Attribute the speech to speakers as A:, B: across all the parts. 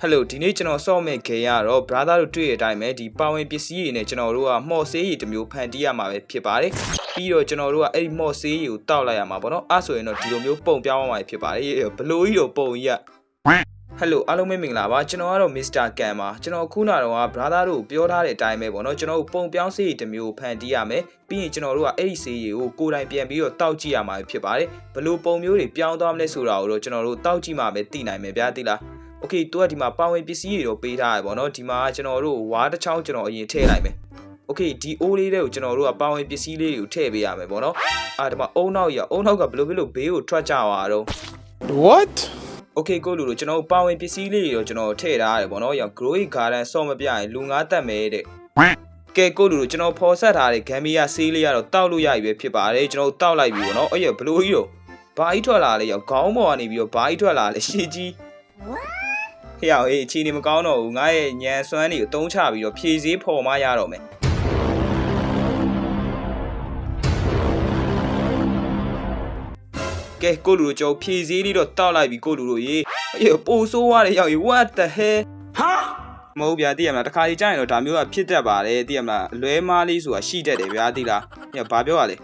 A: ဟယ်လိုဒီနေ့ကျွန်တော်ဆော့မဲ့ခေရတော့ brother တို့တွေ့တဲ့အတိုင်းပဲဒီပါဝင်ပစ္စည်းတွေနဲ့ကျွန်တော်တို့ကမှော်ဆေးရည်တစ်မျိုးဖန်တီးရမှာပဲဖြစ်ပါတယ်ပြီးတော့ကျွန်တော်တို့ကအဲ့ဒီမှော်ဆေးရည်ကိုတောက်လိုက်ရမှာပေါ့နော်အဲ့ဆိုရင်တော့ဒီလိုမျိုးပုံပြောင်းရမှာဖြစ်ပါတယ်ဘလို့ကြီးတော့ပုံကြီးကဟယ်လိုအားလုံးပဲမင်္ဂလာပါကျွန်တော်ကတော့ Mr. Can ပါကျွန်တော်ခုနကတော့ brother တို့ပြောထားတဲ့အတိုင်းပဲပေါ့နော်ကျွန်တော်တို့ပုံပြောင်းဆေးရည်တစ်မျိုးဖန်တီးရမယ်ပြီးရင်ကျွန်တော်တို့ကအဲ့ဒီဆေးရည်ကိုကိုယ်တိုင်ပြန်ပြီးတော့တောက်ကြည့်ရမှာဖြစ်ပါတယ်ဘလို့ပုံမျိုးတွေပြောင်းသွားမလဲဆိုတာကိုတော့ကျွန်တော်တို့တောက်ကြည့်မှပဲသိနိုင်မယ်ဗျာသိလား โอเคသူကဒီမှာပါဝင်ပစ္စည်းတွေတော့ပေးထားရပေါ့နော်ဒီမှာကျွန်တော်တို့ဝါးတစ်ချောင်းကျွန်တော်အရင်ထည့်လိုက်မယ်โอเคဒီအိုးလေးတွေကိုကျွန်တော်တို့ကပါဝင်ပစ္စည်းလေးတွေကိုထည့်ပေးရမယ်ပေါ့နော်အာဒီမှာအုံနောက်ရအုံနောက်ကဘယ်လိုဘယ်လိုဘေးကိုထွက်ကြသွားတော့
B: What?
A: โอเคကိုလူတို့ကျွန်တော်တို့ပါဝင်ပစ္စည်းလေးတွေတော့ကျွန်တော်ထည့်ထားရတယ်ပေါ့နော်ရော Growy Garden ဆော့မပြရင်လူငါတက်မယ်တဲ့ကဲကိုလူတို့ကျွန်တော်ဖော်ဆက်ထားတဲ့ဂမ်ဘီယာဆေးလေးကတော့တောက်လို့ရပြီပဲဖြစ်ပါတယ်ကျွန်တော်တို့တောက်လိုက်ပြီပေါ့နော်အဲ့ရဘလို့ကြီးတော့ဘာကြီးထွက်လာလဲရောခေါင်းပေါ်ကနေပြီးတော့ဘာကြီးထွက်လာလဲရှေ့ကြီး ဟေ့အောင်အေးအချိန်နေမကောင်းတော့ဘူးငါရဲ့ညံစွမ်းတွေကိုတုံးချပြီးတော့ဖြည့်စည်းဖော်မရတော့မယ်ကဲကိုလူတို့ကျွန်တော်ဖြည့်စည်းလေးတော့တောက်လိုက်ပြီကိုလူတို့ရေအေးပိုဆိုးသွားတယ်ရောက်ရေ what the hell မဟုတ်ဗျာသိရမလားတခါကြီးကြာရင်တော့ဒါမျိုးကဖြစ်တတ်ပါတယ်သိရမလားအလွဲမားလေးဆိုတာရှိတတ်တယ်ဗျာသိလားညဘာပြောရလဲ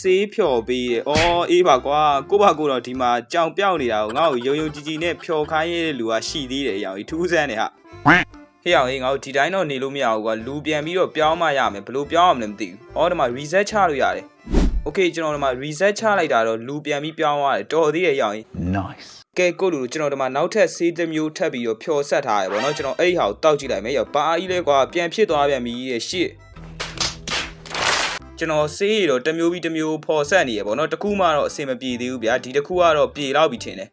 A: စေးဖြော်ပေးတယ်။အော်အေးပါကွာကိုပါကိုတော့ဒီမှာကြောင်ပြောင်နေတာကိုငါ့ကိုယုံယုံကြည်ကြည်နဲ့ဖြော်ခိုင်းရတဲ့လူကရှိသေးတယ်အရောင်ကြီးထူးဆန်းနေဟာ။ဟေးအောင်အေးငါတို့ဒီတိုင်းတော့နေလို့မရဘူးကွာလူပြန်ပြီးတော့ပြောင်းမှရမယ်ဘလို့ပြောင်းအောင်လည်းမသိဘူး။အော်ဒီမှာ reset ချလို့ရတယ်။ Okay ကျွန်တော်ဒီမှာ reset ချလိုက်တာတော့လူပြန်ပြီးပြောင်းရတယ်တော်သေးတယ်အရောင်ကြီး။
B: Nice
A: ကဲကိုလူကျွန်တော်ဒီမှာနောက်ထပ်ဆေးတစ်မျိုးထပ်ပြီးတော့ဖြော်ဆက်ထားရပါတော့ကျွန်တော်အဲ့ဒီဟာကိုတောက်ကြည့်လိုက်မယ်။ရောဘာအီးလဲကွာပြန်ဖြစ်သွားပြန်ပြီရဲ့ရှစ်။ ကျွန်တော်ဆေးရတော့တစ်မျိုးပြီးတစ်မျိုးဖော်ဆက်နေရပေါ့နော်တစ်ခုမှတော့အဆင်မပြေသေးဘူးဗျာဒီတစ်ခုကတော့ပြေတော့ပြီထင်တယ်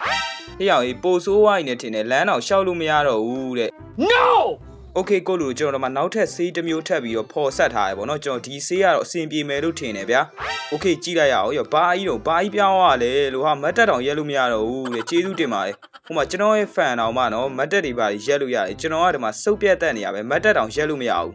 A: ဟေ့အောင်ကြီးပိုဆိုးဝိုင်းနေထင်တယ်လမ်းတော့ရှောက်လို့မရတော့ဘူးတဲ့
B: No!
A: โอเคကိုလူကျွန်တော်တို့မှာနောက်ထပ်ဆေးတစ်မျိုးထပ်ပြီးတော့ဖော်ဆက်ထားရပေါ့နော်ကျွန်တော်ဒီဆေးကတော့အဆင်ပြေမယ်လို့ထင်တယ်ဗျာโอเคကြည့်လိုက်ရအောင်ရောဘာကြီးတော့ဘာကြီးပြောင်းရလဲလို့ဟာမတ်တက်တောင်ရက်လို့မရတော့ဘူးတဲ့ကျေးဇူးတင်ပါတယ်ဟိုမှာကျွန်တော်ရဲ့ fan တောင်မှနော်မတ်တက်တွေပါရက်လို့ရတယ်ကျွန်တော်ကဒီမှာစုပ်ပြတ်တက်နေရပဲမတ်တက်တောင်ရက်လို့မရဘူး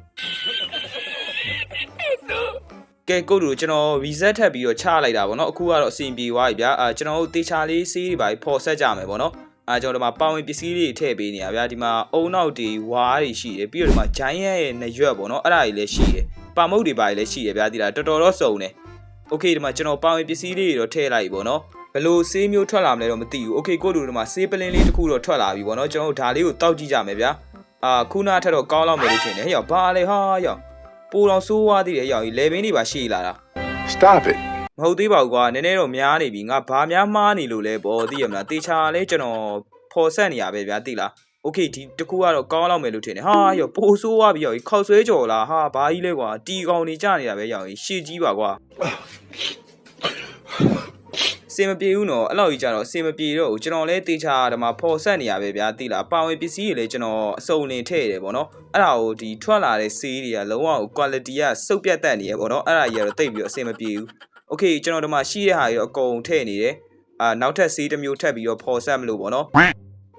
A: ကဲကိုလူကျွန်တော် reset ထပ်ပြီးတော့ချလိုက်တာပေါ့နော်အခုကတော့အဆင်ပြေသွားပြီဗျာအာကျွန်တော်တို့တေချာလေးဆေးတွေပါဖော်ဆက်ကြမယ်ပေါ့နော်အာကျွန်တော်တို့မှာပါဝင်ပစ္စည်းတွေထည့်ပေးနေရဗျာဒီမှာအုံနောက်တွေဝါးတွေရှိတယ်ပြီးတော့ဒီမှာ giant ရဲ့နရွက်ပေါ့နော်အဲ့ဒါတွေလည်းရှိတယ်ပါမုတ်တွေပါတွေလည်းရှိတယ်ဗျာဒီလားတော်တော်တော့စုံတယ်โอเคဒီမှာကျွန်တော်ပါဝင်ပစ္စည်းလေးတွေတော့ထည့်လိုက်ပြီပေါ့နော်ဘလို့ဆေးမျိုးထွက်လာမလဲတော့မသိဘူးโอเคကိုလူဒီမှာဆေးပလင်းလေးတစ်ခုတော့ထွက်လာပြီပေါ့နော်ကျွန်တော်တို့ဒါလေးကိုတောက်ကြည့်ကြမယ်ဗျာအာခုနထက်တော့ကောင်းလောက်မယ်လို့ထင်တယ်ဟဲ့ရောဘာလဲဟာရော ပူတော်ဆိုးသွားသေးတယ်ရောလေဘင်းတွေပါရှိလာတာ
B: Stop it.
A: မဟုတ်သေးပါဘူးကွာနည်းနည်းတော့များနေပြီငါဘာများမှားနေလို့လဲပေါ့သိရမလားတေချာလဲကျွန်တော်ဖော်ဆက်နေရပဲဗျာသိလားโอเคဒီတကူကတော့ကောင်းလောက်မယ်လို့ထင်တယ်ဟာရောပိုဆိုးသွားပြီရောခောက်ဆွဲကြော်လားဟာဘာကြီးလဲကွာတီကောင်နေကြနေတာပဲရောရှေ့ကြီးပါကွာ စင်မပြေဘူးနော်အဲ့လောက်ကြီးကြတော့စင်မပြေတော့ဘူးကျွန်တော်လဲတေချာဓမ္မဖော်ဆက်နေရပဲဗျာသိလားပါဝင်ပစ္စည်းတွေလဲကျွန်တော်အစုံလင်ထည့်ရတယ်ပေါ့နော်အဲ့ဒါကိုဒီထွက်လာတဲ့ဆေးတွေကလုံးဝ quality ကစုပ်ပြတ်တက်နေရပေါ့နော်အဲ့ဒါကြီးကတော့တိတ်ပြီးတော့အစင်မပြေဘူး โอเคကျွန်တော်တို့မှာရှိတဲ့ဟာတွေတော့အကုန်ထည့်နေတယ်အာနောက်ထပ်ဆေးတစ်မျိုးထပ်ပြီးတော့ဖော်ဆက်မလို့ပေါ့နော်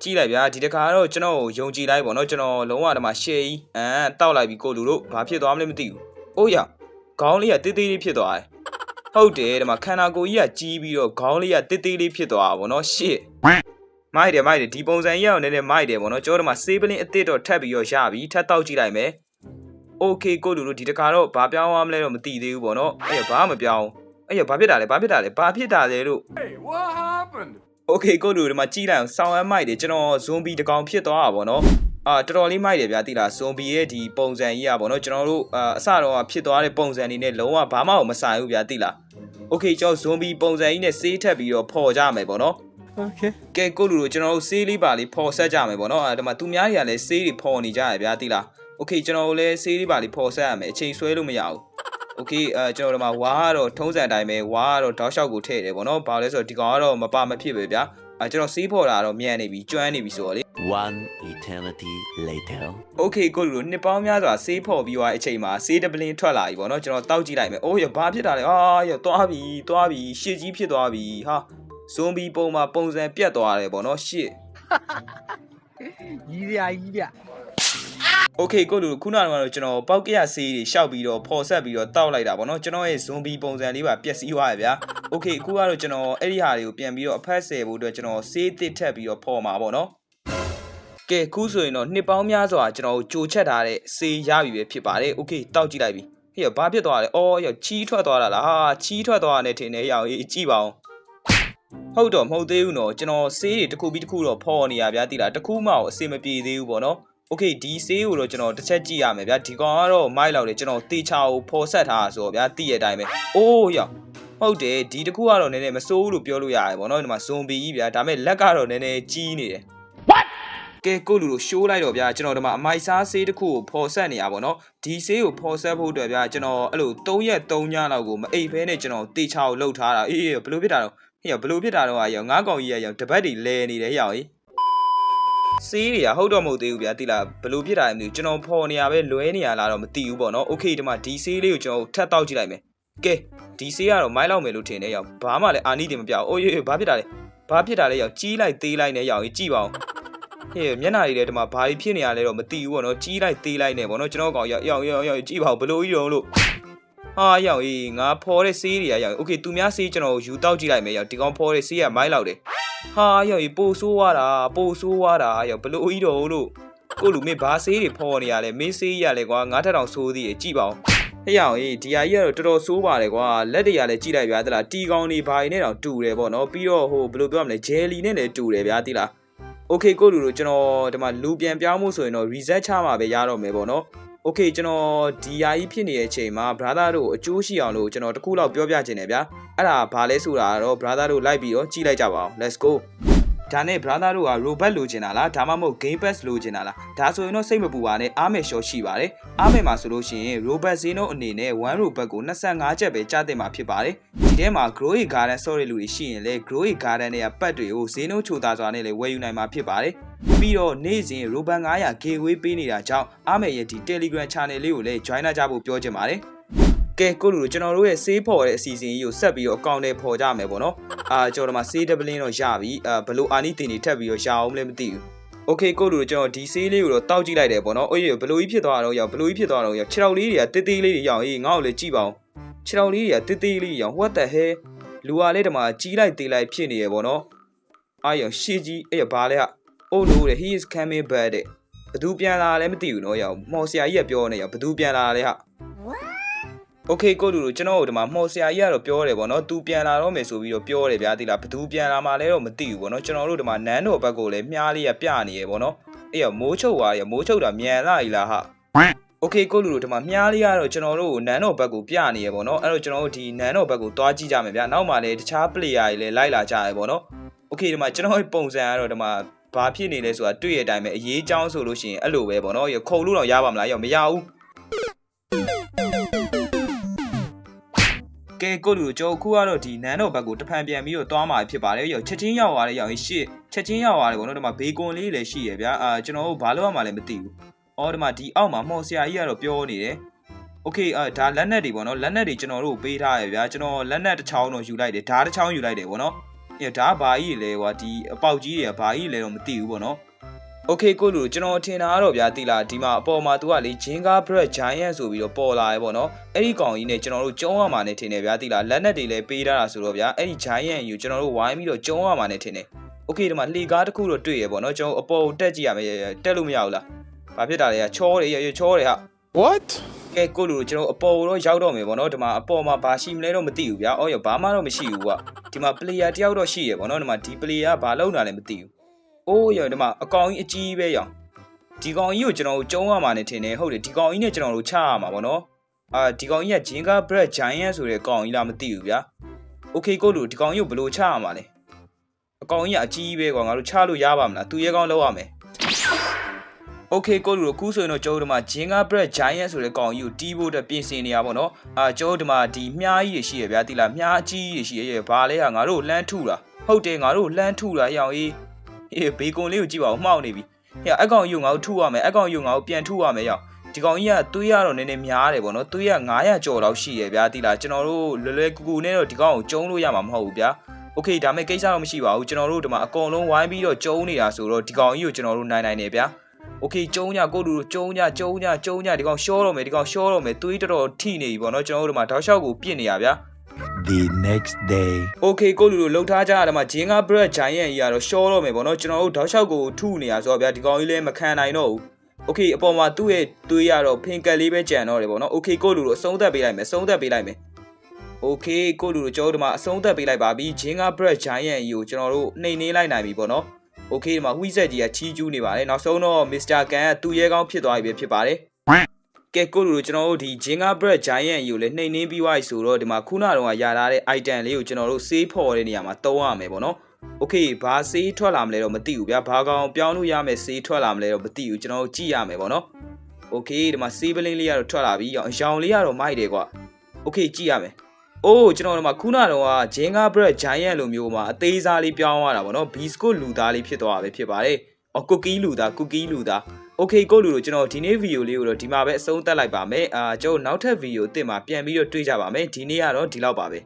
A: ကြည့်လိုက်ဗျာဒီတခါတော့ကျွန်တော်ကိုယုံကြည်လိုက်ပေါ့နော်ကျွန်တော်လုံးဝတည်းမှာရှေ့ကြီးအမ်တောက်လိုက်ပြီးကိုလူတို့ဘာဖြစ်သွားမလဲမသိဘူးအိုးရခေါင်းလေးကတေးသေးလေးဖြစ်သွားတယ် ဟုတ်တယ်ဒီမှာခန္ဓာကိုယ်ကြီးကကြီးပြီးတော့ခေါင်းလေးကတေးသေးလေးဖြစ်သွားတာပေါ့နော်ရှေ့မိုက်တယ်မိုက်တယ်ဒီပုံစံကြီးကတော့နည်းနည်းမိုက်တယ်ပေါ့နော်ကျွန်တော်တို့မှာဆေးပလင်းအစ်စ်တော့ထပ်ပြီးတော့ရပြီထပ်တောက်ကြည့်လိုက်မယ်โอเคကိုလူတို့ဒီတခါတော့ဘာပြောင်းသွားမလဲတော့မသိသေးဘူးပေါ့နော်အဲ့ဘာမှမပြောင်းအဲ့ရဘာဖြစ်တာလဲဘာဖြစ်တာလဲဘာဖြစ်တာလဲလို့
B: Hey, what happened?
A: โอเคကိုလူဒီမှာကြည့်လိုက်အောင်ဆောင်းအမိုက်တယ်ကျွန်တော်ဇွန်ဘီတကောင်ဖြစ်သွားတာဗောနော် အာတော်တော်လေးမိုက်တယ်ဗျာတိလားဇွန်ဘီရဲ့ဒီပုံစံကြီးอ่ะဗောနော်ကျွန်တော်တို့အာအစတော့ဖြစ်သွားတဲ့ပုံစံနေနဲ့လုံးဝဘာမှမဆိုင်ဘူးဗျာတိလားโอเคကျွန်တော်ဇွန်ဘီပုံစံကြီးနဲ့ဆေးထက်ပြီးတော့ဖော်ကြမယ်ဗောနော်
B: Okay.
A: ကဲကိုလူတို့ကျွန်တော်တို့ဆေးလေးပါလေးဖော်ဆက်ကြမယ်ဗောနော်အဲဒီမှာသူများတွေကလည်းဆေးတွေဖော်နေကြရဗျာတိလားโอเคကျွန်တော်တို့လည်းဆေးလေးပါလေးဖော်ဆက်ရမယ်အချိန်ဆွဲလို့မရဘူးโอเคအဲကျွန်တော်တို့မှာဝါကတော့ထုံးစံအတိုင်းပဲဝါကတော့တောက်လျှောက်ကိုထည့်တယ်ဗောနော်ဘာလို့လဲဆိုတော့ဒီကောင်ကတော့မပါမဖြစ်ပဲဗျာအဲကျွန်တော်ဆေးဖော်တာတော့မြန်နေပြီကျွမ်းနေပြီဆိုတော့လေ
C: One eternity later.
A: โอเคကိုလူတို့နှစ်ပေါင်းများစွာဆေးဖော်ပြီးသွားတဲ့အချိန်မှာဆေးတပလင်းထွက်လာပြီဗောနော်ကျွန်တော်တောက်ကြည့်လိုက်မယ်အိုးရဘာဖြစ်တာလဲအာရသွားပြီသွားပြီရှစ်ကြီးဖြစ်သွားပြီဟာဇွန်ဘီပုံမှာပုံစံပြတ်သွားတယ်ဗောနော်ရှစ်
D: ကြီးရကြီးရ
A: โอเคကိုလူခုနကတော့ကျွန်တော်ပောက်ကရဆေးတွေရှောက်ပြီးတော့ဖော်ဆက်ပြီးတော့တောက်လိုက်တာဗောနော်ကျွန်တော်ရဲ့ဇွန်ဘီပုံစံလေးပါပျက်စီးသွားရဗျာโอเคအခုကတော့ကျွန်တော်အဲ့ဒီဟာတွေကိုပြန်ပြီးတော့အဖက်ဆယ်ဖို့အတွက်ကျွန်တော်ဆေးတစ်ထက်ပြီးတော့ဖော်မှာဗောနော် ကဲခုဆိုရင်တော့နှစ်ပေါင်းများစွာကျွန်တော်တို့ကြိုချက်ထားတဲ့စေးရပြီပဲဖြစ်ပါတယ်โอเคတောက်ကြည့်လိုက်ပြီဟေ့ရဘာဖြစ်သွားလဲအော်ရောက်ချီးထွက်သွားတာလားဟာချီးထွက်သွားတာနဲ့ထင်တယ်ရောက်ရေးကြည့်ပါအောင်ဟုတ်တော့မဟုတ်သေးဘူးနော်ကျွန်တော်စေးတွေတစ်ခုပြီးတစ်ခုတော့ဖော်နေရဗျာတိလားတစ်ခုမှတော့အဆင်မပြေသေးဘူးပေါ့နော်โอเคဒီစေးကိုတော့ကျွန်တော်တစ်ချက်ကြည့်ရမယ်ဗျာဒီကောင်ကတော့မိုက်လောက်တယ်ကျွန်တော်တေချာကိုဖော်ဆက်ထားတာဆိုတော့ဗျာတိရဲ့အတိုင်းပဲအိုးရောက်ဟုတ်တယ်ဒီတစ်ခုကတော့နည်းနည်းမစိုးဘူးလို့ပြောလို့ရတယ်ပေါ့နော်ဒီမှာဇွန်ဘီကြီးဗျာဒါပေမဲ့လက်ကတော့နည်းနည်းကြီးနေတယ် ကဲကိုလူလိုရှိုးလိုက်တော့ဗျာကျွန်တော်ဒီမှာအမိုက်စားဆေးတစ်ခုကိုဖော်ဆက်နေရပါတော့ဒီဆေးကိုဖော်ဆက်ဖို့အတွက်ဗျာကျွန်တော်အဲ့လို3ရက်3ညလောက်ကိုမအိပ်ဖဲနဲ့ကျွန်တော်တေချာကိုလှုပ်ထားတာအေးအေးဘယ်လိုဖြစ်တာတော့ဟေ့ဘယ်လိုဖြစ်တာတော့ရောငါးကောင်ကြီးရရောတပတ်တွေလဲနေတယ်ရောဟေးဆေးတွေကဟုတ်တော့မဟုတ်သေးဘူးဗျာတိလားဘယ်လိုဖြစ်တာလဲမသိဘူးကျွန်တော်ဖော်နေရပဲလွဲနေရလားတော့မသိဘူးပေါ့နော်โอเคဒီမှာဒီဆေးလေးကိုကျွန်တော်ထပ်တောက်ကြည့်လိုက်မယ်ကဲဒီဆေးကတော့မိုင်းလောက်မယ်လို့ထင်တယ်ရောဘာမှလည်းအာနိတင်မပြောက်အိုးအေးဘာဖြစ်တာလဲဘာဖြစ်တာလဲရောကြီးလိုက်သေးလိုက်နဲ့ရောကြည့်ပါဦး ဟေးမျက်နှာတွေလည်းဒီမှာဘာကြီးဖြစ်နေရလဲတော့မသိဘူးပေါ့နော်ကြီးလိုက်သေးလိုက်နေပေါ့နော်ကျွန်တော်ကောင်ရောက်ရောက်ရောက်ရောက်ကြည့်ပါဦးဘလို့ကြီးတော့လို့ဟာရောက်အေးငါဖော်တဲ့ဆေးတွေကရောက်โอเคသူများဆေးကျွန်တော်ယူတောက်ကြည့်လိုက်မယ်ရောက်ဒီကောင်ဖော်တဲ့ဆေးကမိုက်လောက်တယ်ဟာရောက်အေးပိုဆိုးသွားတာပိုဆိုးသွားတာရောက်ဘလို့ကြီးတော့လို့ကိုလူမင်းဘာဆေးတွေဖော်နေရလဲမင်းဆေးရလဲကွာငါထက်တောင်ဆိုးသေးတယ်ကြည့်ပါဦးဟေးရောက်အေးဒီဟာကြီးကတော့တော်တော်ဆိုးပါတယ်ကွာလက်တွေကလည်းကြည့်လိုက်ဗျာသလားတီကောင်တွေဘာတွေနဲ့တောင်တူတယ်ပေါ့နော်ပြီးတော့ဟိုဘယ်လိုပြောရမလဲဂျယ်လီနဲ့လည်းတူတယ်ဗျာတိလား okay ကိုလူတို့ကျွန်တော်ဒီမှာလူပြန်ပြောင်းမှုဆိုရင်တော့ reset ချမှာပဲရတော့မယ်ပေါ့နော် okay ကျွန်တော်ဒီယာကြီးဖြစ်နေတဲ့အချိန်မှာ brother တို့အကျိုးရှိအောင်လို့ကျွန်တော်တခုလောက်ပြောပြခြင်းတယ်ဗျာအဲ့ဒါဘာလဲဆိုတာကတော့ brother တို့လိုက်ပြီးတော့ကြည့်လိုက်ကြပါအောင် let's go ဒါနဲ့ brother တို့က robot လိုချင်တာလားဒါမှမဟုတ် game pass လိုချင်တာလားဒါဆိုရင်တော့စိတ်မပူပါနဲ့အားမယ် short ရှိပါတယ်အားမယ်မှာဆိုလို့ရှိရင် robot ဈေးနှုန်းအနေနဲ့1 robot ကို25ကျပ်ပဲကြားတင်မှာဖြစ်ပါတယ်ဒီထဲမှာ grow garden ဆော့တဲ့လူတွေရှိရင်လည်း grow garden တွေကပတ်တွေကိုဈေးနှုန်းချိုသာစွာနဲ့လည်းဝယ်ယူနိုင်မှာဖြစ်ပါတယ်ပြီးတော့နေ့စဉ် robot 900 giveaway ပေးနေတာကြောင့်အားမယ်ရဲ့ဒီ Telegram channel လေးကိုလည်း join ကြဖို့ပြောချင်ပါတယ် ကဲကိုလူတို့ကျွန်တော်တို့ရဲ့ဆေးဖော်တဲ့အစီအစဉ်ကြီးကိုဆက်ပြီးတော့အကောင့်ထဲဖော်ကြမယ်ပေါ့နော်အာကျွန်တော်တို့မှာဆေးဒပလင်းတော့ရပြီအာဘလို့အာနီတင်တွေထပ်ပြီးတော့ရအောင်လည်းမသိဘူးโอเคကိုလူတို့ကျွန်တော်ဒီဆေးလေးကိုတော့တောက်ကြည့်လိုက်တယ်ပေါ့နော်အေးဘလို့ကြီးဖြစ်သွားတော့ရောက်ဘလို့ကြီးဖြစ်သွားတော့ရောက်ခြေထောက်လေးတွေကတေးသေးလေးတွေရောက်အေးငါ့ကိုလည်းကြည့်ပါဦးခြေထောက်လေးတွေကတေးသေးလေးရောက် what the hell လူကလေးတမကြီးလိုက်သေးလိုက်ဖြစ်နေရပေါ့နော်အာရောရှေးကြီးအဲ့ရဘာလဲဟာ oh no တဲ့ he is coming back တဲ့ဘသူပြန်လာလဲမသိဘူးနော်ရောက်မော်ဆရာကြီးကပြောနေရောက်ဘသူပြန်လာလဲဟာ โอเคကိုလူတို့ကျွန်တော်တို့ဒီမှာမှော်ဆရာကြီးကတော့ပြောတယ်ဗောနော်သူပြန်လာတော့မယ်ဆိုပြီးတော့ပြောတယ်ဗျာတိလားဘသူပြန်လာမှလဲတော့မသိဘူးဗောနော်ကျွန်တော်တို့ဒီမှာနန်းတော်ဘက်ကိုလည်းမြားလေးကပြနေရယ်ဗောနော်အေးရမိုးချုပ်သွားရမိုးချုပ်တာမြန်လာ E လားဟာโอเคကိုလူတို့ဒီမှာမြားလေးကတော့ကျွန်တော်တို့ကိုနန်းတော်ဘက်ကိုပြနေရယ်ဗောနော်အဲ့တော့ကျွန်တော်တို့ဒီနန်းတော်ဘက်ကိုသွားကြည့်ကြမယ်ဗျာနောက်မှလည်းတခြား player တွေလည်းလိုက်လာကြရယ်ဗောနော်โอเคဒီမှာကျွန်တော်ပုံစံကတော့ဒီမှာဘာဖြစ်နေလဲဆိုတာတွေ့ရတဲ့အတိုင်းပဲအရေးကြောင်းဆိုလို့ရှိရင်အဲ့လိုပဲဗောနော်ရခုံလို့တော့ရပါမလားရောမရဘူး ကဲကိုလူတို့ကျွန်တော်ခုကတော့ဒီနန်းတော်ဘက်ကိုတဖန်ပြန်ပြီးတော့သွားမှာဖြစ်ပါတယ်ရောက်ချက်ချင်းရောက်သွားတဲ့ရောက်ရင်ရှေ့ချက်ချင်းရောက်သွားတယ်ဗောနော်ဒီမှာဘေကွန်လေးလည်းရှိရဗျာအာကျွန်တော်တို့ဘာလို့ရမှာလဲမသိဘူးအော်ဒီမှာဒီအောက်မှာမော်ဆရာကြီးကတော့ပြောနေတယ်โอเคအာဒါလက်နက်တွေဗောနော်လက်နက်တွေကျွန်တော်တို့ပေးထားရဗျာကျွန်တော်လက်နက်တစ်ချောင်းတော့ယူလိုက်တယ်ဓာတ်တစ်ချောင်းယူလိုက်တယ်ဗောနော်အေးဒါဘာကြီးလဲကွာဒီအပေါက်ကြီးတွေကဘာကြီးလဲတော့မသိဘူးဗောနော် โอเคကိုလူကျွန်တော်ထင်တာကတော့ဗျာတိလာဒီမှာအပေါ်မှာသူကလေဂျင်ကာဘရက်ဂျိုင်းယန်ဆိုပြီးတော့ပေါ်လာရဲပေါ့နော်အဲ့ဒီကောင်ကြီးနဲ့ကျွန်တော်တို့ကျုံးရမှာနဲ့ထင်တယ်ဗျာတိလာလက်နက်တွေလည်းပေးထားတာဆိုတော့ဗျာအဲ့ဒီဂျိုင်းယန်ယူကျွန်တော်တို့ဝိုင်းပြီးတော့ကျုံးရမှာနဲ့ထင်တယ်โอเคဒီမှာလှေကားတစ်ခုတော့တွေ့ရပေါ့နော်ကျွန်တော်အပေါ်ကိုတက်ကြည့်ရမယ်တက်လို့မရဘူးလားဘာဖြစ်တာလဲချောတယ်ရရချောတယ်ဟာ
B: What?
A: ကဲကိုလူကျွန်တော်အပေါ်တော့ရောက်တော့မယ်ပေါ့နော်ဒီမှာအပေါ်မှာဘာရှိမလဲတော့မသိဘူးဗျာအော်ရဘာမှတော့မရှိဘူးကွာဒီမှာ player တယောက်တော့ရှိရပေါ့နော်ဒီမှာဒီ player ကဘာလုပ်တာလဲမသိဘူး အိုးရဒီမှာအကောင်ကြီးအကြီးပဲရောင်ဒီကောင်ကြီးကိုကျွန်တော်တို့ကျုံးရမှာနေထင်တယ်ဟုတ်တယ်ဒီကောင်ကြီးနဲ့ကျွန်တော်တို့ချရမှာပေါ့နော်အာဒီကောင်ကြီးက Jinga Bread Giant ဆိုတဲ့ကောင်ကြီးလားမသိဘူးဗျာ Okay ကိုလူဒီကောင်ကြီးကိုဘယ်လိုချရမှာလဲအကောင်ကြီးကအကြီးပဲကွာငါတို့ချလို့ရပါမလားသူရဲကောင်းလောက်ရမယ် Okay ကိုလူတို့ခုဆိုရင်တော့ကျွန်တော်တို့ဒီမှာ Jinga Bread Giant ဆိုတဲ့ကောင်ကြီးကိုတီးဖို့အတွက်ပြင်ဆင်နေရပါတော့အာကျွန်တော်တို့ဒီမှာဒီမြားကြီးတွေရှိရဗျာတိလားမြားအကြီးကြီးတွေရှိရဘာလဲဟာငါတို့လှမ်းထုတာဟုတ်တယ်ငါတို့လှမ်းထုတာရောင်အေး အေးဘေကွန်လေးကိုကြည့်ပါဦးမှောက်နေပြီ ဟဲ့အကောင်ယူငါကိုထုရမယ်အကောင်ယူငါကိုပြန်ထုရမယ်ရောက်ဒီကောင်ကြီးကသွေးရတော့နည်းနည်းများတယ်ဗောနော်သွေးရ900ကျော်လောက်ရှိရဗျာတိလားကျွန်တော်တို့လွယ်လွယ်ကူကူနဲ့တော့ဒီကောင်ကိုကျုံးလို့ရမှာမဟုတ်ဘူးဗျာโอเคဒါမဲ့ကိစ္စတော့မရှိပါဘူးကျွန်တော်တို့ဒီမှာအကုန်လုံးဝိုင်းပြီးတော့ကျုံးနေတာဆိုတော့ဒီကောင်ကြီးကိုကျွန်တော်တို့နိုင်နိုင်နေဗျာโอเคကျုံးညကိုလူကျုံးညကျုံးညကျုံးညဒီကောင်ရှောတော့မယ်ဒီကောင်ရှောတော့မယ်သွေးတော်တော်ထိနေပြီဗောနော်ကျွန်တော်တို့ဒီမှာတောက်လျှောက်ကိုပြစ်နေရဗျာ
C: The next day.
A: Okay ကိုလူလိုလှုပ်ထားကြရတဲ့မှာဂျင်းက bread giant ကြီးကတော့ရှော့တော့မယ်ပေါ့နော်ကျွန်တော်တို့တောက်လျှောက်ကိုထုနေရဆိုတော့ဗျာဒီကောင်ကြီးလည်းမခံနိုင်တော့ဘူး Okay အပေါ်မှာသူ့ရဲ့သွေးရတော့ဖင်ကက်လေးပဲကြံတော့တယ်ပေါ့နော် Okay ကိုလူလိုအဆုံးသက်ပေးလိုက်မယ်အဆုံးသက်ပေးလိုက်မယ် Okay ကိုလူလိုကျွန်တော်တို့ဒီမှာအဆုံးသက်ပေးလိုက်ပါပြီဂျင်းက bread giant ကြီးကိုကျွန်တော်တို့နှိမ်နှင်းလိုက်နိုင်ပြီပေါ့နော် Okay ဒီမှာဝိဆက်ကြီးကချီးကျူးနေပါတယ်နောက်ဆုံးတော့ Mr. Kan ကသူ့ရဲကောင်းဖြစ်သွားပြီပဲဖြစ်ပါတယ် ကဲကိုလူလိုကျွန်တော်တို့ဒီ Jinga Bread Giant ကြီးကိုလည်းနှိမ်နှင်းပြီးသွားပြီဆိုတော့ဒီမှာခုနကတော့ရထားတဲ့ item လေးကိုကျွန်တော်တို့စေးဖော်တဲ့နေရာမှာတုံးရမယ်ပေါ့နော် Okay ဘာစေးထွက်လာမလဲတော့မသိဘူးဗျာဘာကောင်ပြောင်းလို့ရမယ်စေးထွက်လာမလဲတော့မသိဘူးကျွန်တော်တို့ကြည့်ရမယ်ပေါ့နော် Okay ဒီမှာစေးပလင်းလေးကတော့ထွက်လာပြီရောင်လေးကတော့မိုက်တယ်ကွာ Okay ကြည့်ရမယ်အိုးကျွန်တော်တို့မှာခုနကတော့ Jenga Bread Giant လိုမျိုးမှာအသေးစားလေးပြောင်းသွားတာပေါ့နော် Biscuit လူသားလေးဖြစ်သွားတာပဲဖြစ်ပါတယ်အော် cookie လူသား cookie လူသား Okay ကိုလူတို့ကျွန်တော်ဒီနေ့ဗီဒီယိုလေးကိုတော့ဒီမှာပဲအဆုံးသတ်လိုက်ပါမယ်အာကျွန်တော်နောက်ထပ်ဗီဒီယိုအသစ်မှာပြန်ပြီးတော့တွေ့ကြပါမယ်ဒီနေ့ကတော့ဒီလောက်ပါပဲ